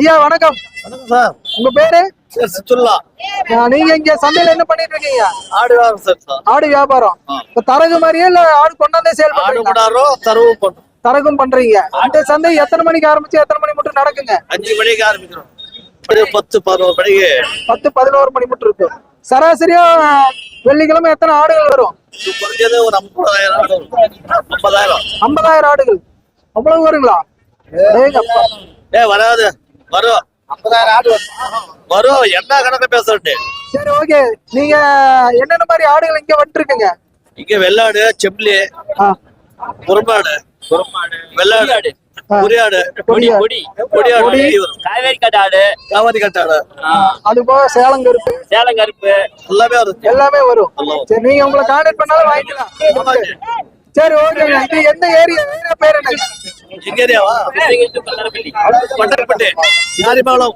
ஐயா வணக்கம். சார். உங்க பேரு? சார் நீங்க இங்க சந்தையில என்ன பண்ணிட்டு இருக்கீங்க? ஆடு வியாபாரம் சார் சார். ஆடு வியாபாரம். இப்ப தரகு மாதிரியே இல்ல ஆடு கொண்டாந்தே சேல் பண்ணுறோம் தரகும் பண்றீங்க. இந்த சந்தை எத்தனை மணிக்கு ஆரம்பிச்சு எத்தனை மணி மட்டும் நடக்குங்க? அஞ்சு மணிக்கு ஆரம்பிக்கிறோம். பத்து பதினோரு மணிக்கு. பத்து பதினோரு மணி மட்டும் இருக்கு. சராசரியா வெள்ளிக்கிழமை எத்தனை ஆடுகள் வரும்? இது குறைஞ்சது ஒரு ஐம்பதாயிரம் ஆடுகள். அவ்வளவு வருங்களா. ஏ வராது. வரும். வரும் என்ன கணக்கு பேசுறேன் சரி ஓகே. நீங்க என்னென்ன மாதிரி ஆடுகள் இங்க வந்துருக்குங்க? இங்க வெள்ளாடு செம்பிளி ஆ, குறும்பாடு வெள்ளாடு கொடி. வெளிய வரும். காவேரி கட்டாடு காவாரி கட்டாடு அது போக சேலம் கருப்பு. சேலம் கருப்பு. எல்லாமே வரும். எல்லாமே வரும். சரி நீங்க உங்களை கான்டாக்ட் பண்ணாலும் வாங்கிக்கலாம். சரி ஓகேங்க இது எந்த ஏரியா ஏரியா பேர் என்னங்க எங்க ஏரியாவா. பட்டக்பட்டி யாரிபாலம்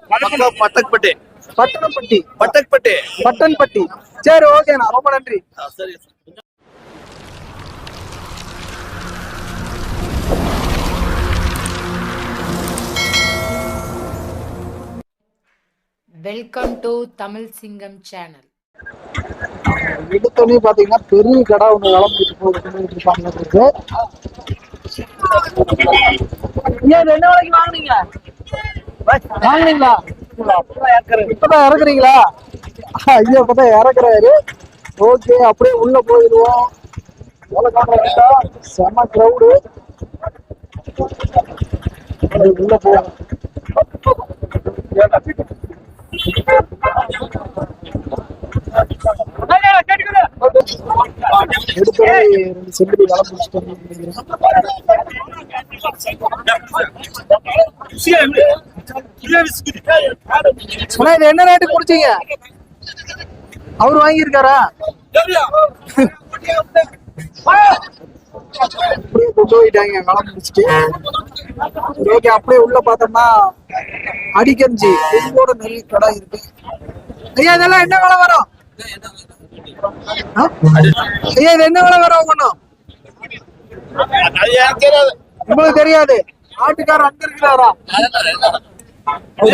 பட்டக்பட்டி பட்டணப்பட்டி. பட்டக்பட்டி பட்டன்பட்டி சரி ஓகேண்ணா ரொம்ப நன்றி. சரி வெல்கம் டு தமிழ் சிங்கம் சேனல் எடுத்தோடனே பாத்தீங்கன்னா பெரிய கடை ஒண்ணு வளர்ந்துட்டு போகுது. இருப்பாங்க இது என்ன விலைக்கு வாங்குனீங்க? வாங்குனீங்களா? இப்பதான் இறக்குறீங்களா? ஐயா இப்பதான் இறக்குறாரு. ஓகே அப்படியே உள்ள போயிடுவோம். செம கிரௌடு உள்ள போவோம். எடுத்தோடனே ரெண்டு பிடிச்சிட்டு வந்து நினைக்கிறேன் இது என்ன ரேட்டு குடிச்சீங்க? அவர் வாங்கியிருக்காரா? அப்படியே கொண்டு போயிட்டாங்க வளம் பிடிச்சிட்டு ஓகே அப்படியே உள்ள பார்த்தோம்னா அடிக்கஞ்சி இதோட நிறைய கடை இருக்கு. ஐயா இதெல்லாம் என்ன விலை வரும்? ஐயா இது என்ன விலை வரும் ஒண்ணும் உங்களுக்கு தெரியாது. ஆட்டுக்காரர் அங்க இருக்கிறாரா?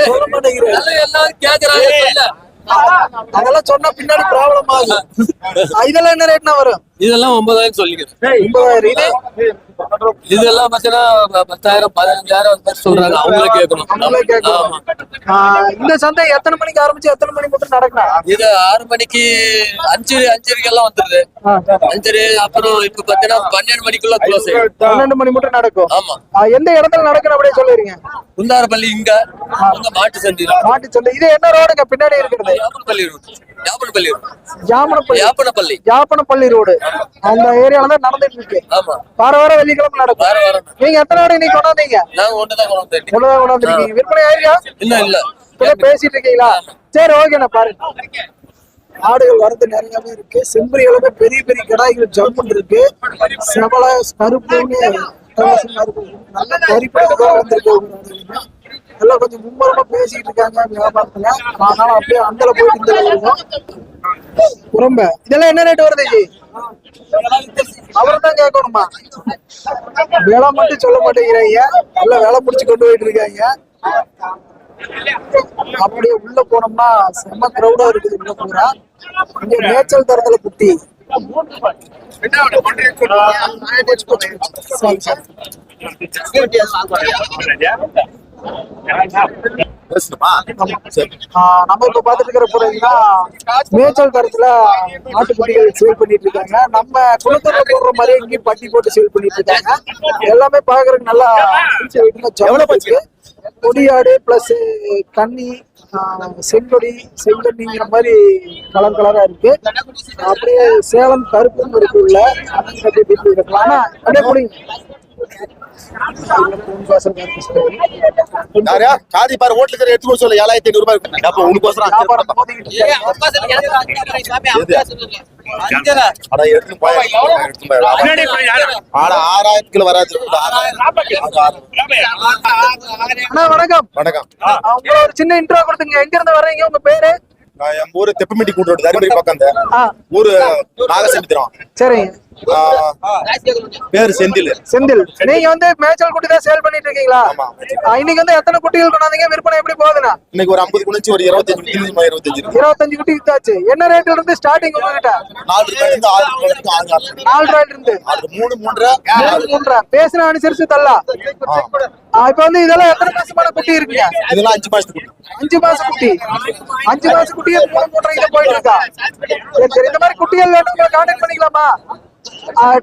சொல்ல மாட்டேங்கிறாரு. அதெல்லாம் சொன்னா பின்னாடி ப்ராப்ளம் ஆகும். இதெல்லாம் என்ன ரேட்னா வரும்? இதெல்லாம் ஒன்பதாயிரம் சொல்லிக்கிறேன். இதெல்லாம் பார்த்தீங்கன்னா பத்தாயிரம் பதினஞ்சாயிரம் சொல்றாங்க. அவங்களே கேட்கணும். இந்த சந்தை எத்தனை மணிக்கு ஆரம்பிச்சு எத்தனை மணி மட்டும் நடக்கலாம் இது ஆறு மணிக்கு அஞ்சு அஞ்சரைக்கெல்லாம் வந்துருது. ஆ, அஞ்சரை அப்புறம் இப்ப பாத்தீங்கன்னா பன்னெண்டு மணிக்குள்ள க்ளோஸ் பன்னெண்டு மணி மட்டும் நடக்கும். ஆமா. எந்த இடத்துல நடக்கணும் அப்படியே சொல்லிருங்க குந்தாரப்பள்ளி இங்க அங்க மாட்டு சந்தி மாட்டு சந்தை. இது என்ன ரோடுங்க? பின்னாடி இருக்கிறது. Yappanapalli road. Yappanapalli road. Jamanapalli Yappanapalli. Jappanapalli road. அந்த ஏரியால தான் நடந்துட்டு இருக்கு. ஆமா. வார வாரம் வெள்ளிக்கிழமை நடக்கும். வாரம் நீங்க எத்தனை ஆடு நீங்க கொண்டாந்தீங்க ஒண்ணுதான் கொண்டாந்துருக்கீங்க. விற்பனை ஆயிருக்கா? இல்ல இப்பதான் பேசிட்டு இருக்கீங்களா? சரி ஓகேண்ணா பாருங்க ஆடுகள் வரது நிறையவே இருக்கு. செம்பரி எல்லாமே பெரிய பெரிய கடாய்கள் ஜம்புன் இருக்கு. செவல கருப்புன்னு நல்ல கறிப்பட்டு வந்திருக்கு. எல்லாம் கொஞ்சம் மும்மரமா பேசிட்டு இருக்காங்க வியாபாரத்துல. அதனால அப்படியே அந்தல போயிட்டு இந்த வருவோம் இதெல்லாம் என்ன ரேட் வருது அவர் தான் கேட்கணுமா? விலை மட்டும் சொல்ல மாட்டேங்கிறாங்க. நல்லா வேலை புடிச்சு கொண்டு போயிட்டு இருக்காங்க. அப்படியே உள்ள போனோம்னா செம்ம கிரௌடா இருக்குது உள்ள பூரா. இங்க மேய்ச்சல் தரத்துல குட்டி. சரி, சரி. நம்ம இப்ப பாத்துட்டு இருக்கிற போறீங்கன்னா மேய்ச்சல் தரத்துல ஆட்டுக்குட்டிகள் சேல் பண்ணிட்டு இருக்காங்க. நம்ம குளத்தூர்ல போடுற மாதிரி இங்கேயும் பட்டி போட்டு சேல் பண்ணிட்டு இருக்காங்க. எல்லாமே பாக்குறதுக்கு நல்லா கொடியாடு பிளஸ் கன்னி ஆஹ் செங்கொடி செங்கண்ணிங்கிற மாதிரி கலர் கலரா இருக்கு. அப்படியே சேலம் கருப்பும் இருக்கு உள்ள. அப்படியே இருக்கலாம். ஆனா அப்படியே காதி பாரு எடுத்து போய் சொல்ல. ஏழாயிரத்தி ஐநூறு ரூபாய் அப்ப உனக்கு வராது. வணக்கம். வணக்கம். ஒரு சின்ன இன்ட்ரோ கொடுத்துங்க எங்க இருந்து வர்றீங்க? உங்க பேரு? நான் என் ஊரு தெப்பமெட்டி கூட்டு தருமபுரி பக்கம் ஊரு நாகசமுத்திரம். சரிங்க. பேர் செந்தில். செந்தில். நீங்க வந்து மேய்ச்சல் குட்டி தான் சேல் பண்ணிட்டு இருக்கீங்களா? இன்னைக்கு வந்து எத்தனை குட்டிகள் கொண்டாந்தீங்க? விற்பனை எப்படி போகுதுண்ணா? இன்னைக்கு ஒரு ஐம்பது குணிச்சு ஒரு இருபத்தஞ்சு இருபத்தஞ்சு இருபத்தஞ்சு குட்டி வித்தாச்சு. என்ன ரேட்ல இருந்து ஸ்டார்டிங் உங்ககிட்ட? நாலு ரூபாயில இருந்து ஆறு ரூபாய் வரைக்கும் ஆறு ஆறு. நாலு ரூபாயில இருந்து. அது மூணு மூன்றரை. மூணு, மூன்றரை. பேசின அனுசரிச்சு தரலாம். ஆ, இப்ப வந்து இதெல்லாம் எத்தனை மாசமான குட்டி இருக்குங்க? இதெல்லாம் அஞ்சு குட்டி. அஞ்சு மாச குட்டி. அஞ்சு மாச குட்டி மூணு மூன்றரை போயிட்டு இருக்கா? சரி சரி. இந்த மாதிரி குட்டிகள் வேணும் கான்டாக்ட் பண்ணிக்கலாமா?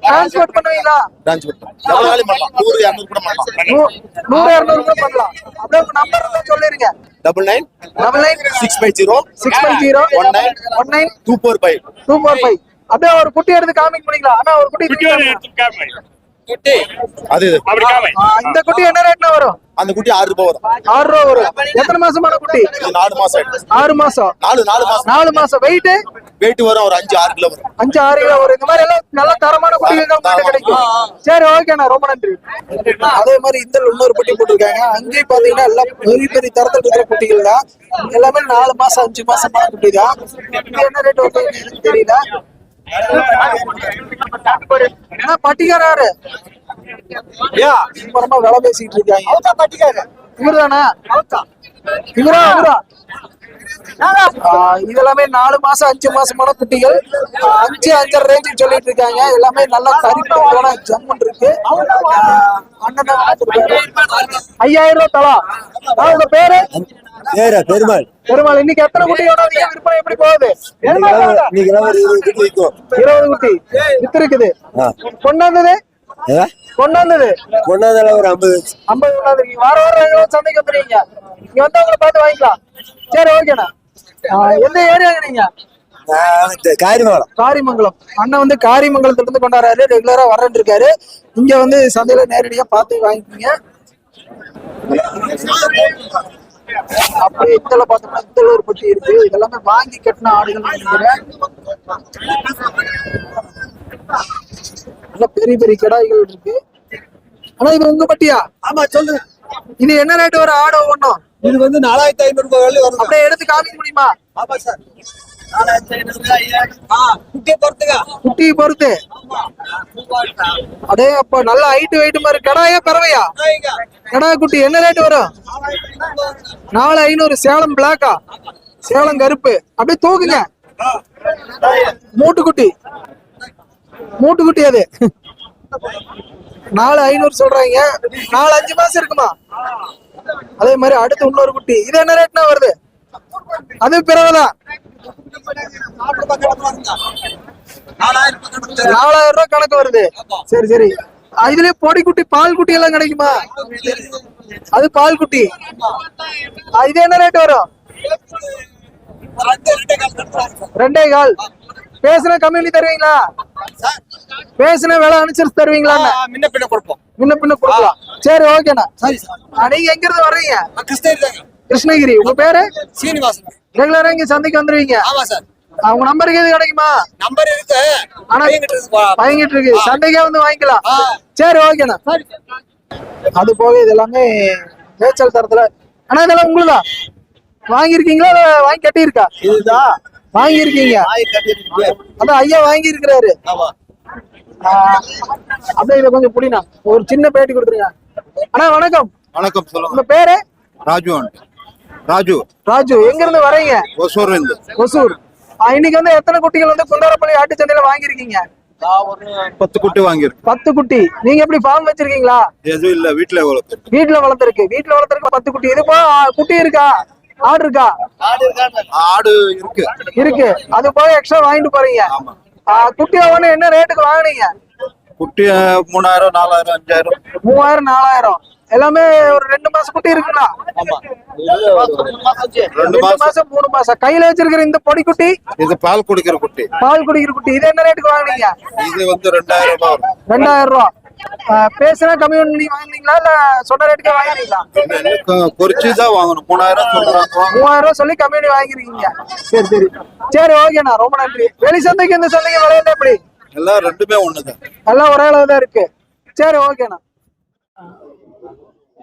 டிரான்ஸ்போர்ட் பண்ணுவீங்களா? பண்ணலாம் எவ்வளவு வேலையும் பண்ணலாம். நூறு இரநூறு கூட பண்ணலாம். நூ- நூறு இரநூறு கூட பண்ணலாம். அப்படியே உங்க நம்பர் இருந்தா சொல்லிருங்க. Double nine double nine six five zero six five zero one nine one nine two four five two four five அப்படியே ஒரு குட்டி எடுத்து காமிக் பண்ணிக்கலாம் ஆனா ஒரு குட்டி அது இந்த குட்டி என்ன ரேட்னா வரும்? அந்த குட்டி ஆறு ரூபாய் வரும். ஆறு ரூபா வரும். எத்தனை மாசமான குட்டி? நாலு மாசம் ஆறு மாசம். நாலு நாலு மாசம். நாலு மாசம். வெயிட் வெயிட் வரும் ஒரு அஞ்சு ஆறு கிலோ வரும். அஞ்சு ஆறு கிலோ வரும். இந்த மாதிரி எல்லாம் நல்ல தரமான குட்டிகள் தான் கிடைக்கும். சரி ஓகேண்ணா ரொம்ப நன்றி. அதே மாதிரி இந்த இன்னொரு குட்டி போட்டிருக்காங்க. அங்கேயும் பாத்தீங்கன்னா எல்லாம் பெரிய பெரிய தரத்தில் இருக்கிற குட்டிகள் தான். எல்லாமே நாலு மாசம் அஞ்சு மாசமான குட்டி தான் என்ன ரேட் வருது? எனக்கு தெரியல. பட்டிக்காராரு? விலை பேசிட்டு இருக்காங்க. இவருதானா? இவரா? இவரா? ஆ, இதெல்லாமே நாலு மாசம் அஞ்சு மாசமான குட்டிகள். அஞ்சு அஞ்சரை ரேஞ்சுக்கு சொல்லிட்டு இருக்காங்க. எல்லாமே நல்லா கறிப்பான ஜம்மன் இருக்கு. அண்ணன். ஐயாயிரம் ரூபாய் தலா. உங்க பேரு? பெருமாள் பெருமாள் இன்னைக்கு எத்தனை குட்டி கொண்டாந்தீங்க விற்பனை எப்படி போகுது? இன்னைக்கு இருபது குட்டி விற்கும். இருபது குட்டி. வித்து இருக்குது ஆ. கொண்டாந்தது? கொண்டாந்தது? கொண்டாந்தால ஒரு ஐம்பது ஐம்பது கொண்டாந்துருக்கீங்க வார வாரம் சந்தைக்கு வந்துருக்கீங்க இங்க வந்து உங்களை பார்த்து வாங்கிக்கலாம். சரி ஓகேண்ணா. எந்த ஏரியாங்க நீங்க? காரிமங்கலம். காரிமங்கலம். அண்ணன் வந்து காரிமங்கலத்துல இருந்து கொண்டாடுறாரு. ரெகுலரா வரேன் இருக்காரு. இங்க வந்து சந்தையில நேரடியா பார்த்து வாங்கிக்கோங்க. அப்படியே இத்தல பார்த்தோம்னா இத்தல ஒரு பட்டி இருக்கு. இதெல்லாமே வாங்கி கட்டின ஆடுகள் நினைக்கிறேன். நல்ல பெரிய பெரிய கிடாய்கள் இருக்கு. ஆனா இது உங்க பட்டியா? ஆமா சொல்லு. இது என்ன ரேட் வரும் ஆடு ஒவ்வொன்றும்? இது வந்து நாலாயிரத்தி ஐநூறு ரூபாய் வரல வருது அப்படியே எடுத்து காமிக்க முடியுமா? ஆமா சார். குட்டியை பொறுத்துங்க பொறுத்து. அடே அப்ப நல்ல ஹைட் வெயிட் மாதிரி கடாயா பறவையா கடா குட்டி என்ன ரேட் வரும்? நாலு ஐநூறு சேலம் பிளாக்கா சேலம் கருப்பு. அப்படியே தூக்குங்க. மூட்டுக்குட்டி. மூட்டுக்குட்டி அது. நாலு ஐநூறு சொல்றாங்க. நாலு அஞ்சு மாசம் இருக்குமா? அதே மாதிரி அடுத்து இன்னொரு குட்டி. இது என்ன ரேட்னா வருது? அது பிறகுதான். நாலாயிரம் ரூபாய் கணக்கு வருது. சரி சரி. அஹ் இதுலயே பொடி குட்டி பால் குட்டி எல்லாம் கிடைக்குமா? அது பால் குட்டி இது என்ன ரேட் வரும்? ரெண்டே கால். பேசுன கம்யூனி தருவீங்களா? பேசுன விலை அனுசரிச்சு தருவீங்களா முன்ன பின்ன கொடுப்போம். முன்ன பின்ன கொடுக்கலாம். சரி ஓகேண்ணா சரி நீங்க எங்க இருந்து வர்றீங்க கிருஷ்ணகிரி கிருஷ்ணகிரி உங்க பேரு? சீனிவாசன். ரெகுலரா இங்க சந்தைக்கு வந்துருவீங்க. ஆமா சார். அஹ் உங்க நம்பருக்கு எது கிடைக்குமா? நம்பர் இருக்கு. ஆனா இருக்கு. வாங்கிட்டு இருக்கு. சண்டைக்கே வந்து வாங்கிக்கலாம். சரி ஓகேண்ணா அது போக இது எல்லாமே மேய்ச்சல் தரத்துல. ஆனா இதெல்லாம் உங்களுதா? வாங்கியிருக்கீங்களா? இல்ல வாங்கி கட்டியிருக்கா? இதுதான் வாங்கியிருக்கீங்க. அதான் ஐயா வாங்கி இருக்கிறாரு ஆமா அப்படியே இதை கொஞ்சம் புடினா ஒரு சின்ன பேட்டி கொடுத்துருங்க. அண்ணா வணக்கம். வணக்கம் சொல்லுங்க. உங்க பேரு? ராஜு ராஜு. ராஜு எங்க இருந்து வரீங்க? ஒசூர் இருந்து. ஒசூர். இன்னைக்கு வந்து எத்தனை குட்டிகள் வந்து குந்தாரப்பள்ளி ஆட்டு சந்தையில வாங்கியிருக்கீங்க? பத்து குட்டி வாங்கியிருக்கு பத்து குட்டி. நீங்க எப்படி ஃபார்ம் வச்சிருக்கீங்களா? எதுவும் இல்ல வீட்டுல எவ்வளவு வீட்டுல வளர்த்துருக்கு. வீட்டுல வளர்த்துருக்கு பத்து குட்டி. இது ஆ, குட்டி இருக்கா? ஆடு இருக்கா? ஆடு இருக்கு. இருக்கு. அது போக எக்ஸ்ட்ரா வாங்கிட்டு போறீங்க. குட்டி ஒவ்வொன்று என்ன ரேட்டுக்கு வாங்குனீங்க? குட்டி மூணாயிரம் நாலாயிரம் அஞ்சாயிரம். மூவாயிரம் நாலாயிரம். எல்லாமே ஒரு ரெண்டு மாசம் குட்டி இருக்குங்களா? ரெண்டு ரெண்டு மாசம். மாசம் மூணு மாசம். கையில வச்சிருக்கிற இந்த பொடி குட்டி? இது பால் குடிக்கிற குட்டி. பால் குடிக்கிற குட்டி. இது என்ன ரேட்டுக்கு வாங்குனீங்க? இது வந்து ரெண்டாயிரம் ரூபாய் ரெண்டாயிரம் ரூபா. ஆ, பேசுனா கம்மி பண்ணி வாங்குனீங்களா? இல்ல சொன்ன ரேட்டுக்கு வாங்குனீங்களா? குறிச்சு தான் வாங்கணும். மூணாயிரம் மூவாயிரம் ரூபாய் சொல்லி கம்மி பண்ணி வாங்கிருக்கீங்க. சரி சரி. சரி ஓகேண்ணா. ரொம்ப நன்றி. வெளி சந்தைக்கு இந்த சந்தைக்கு விளையாட எப்படி? எல்லாம் ரெண்டுமே ஒண்ணுதான். எல்லாம் ஒரே அளவு தான் இருக்கு. சரி ஓகேண்ணா.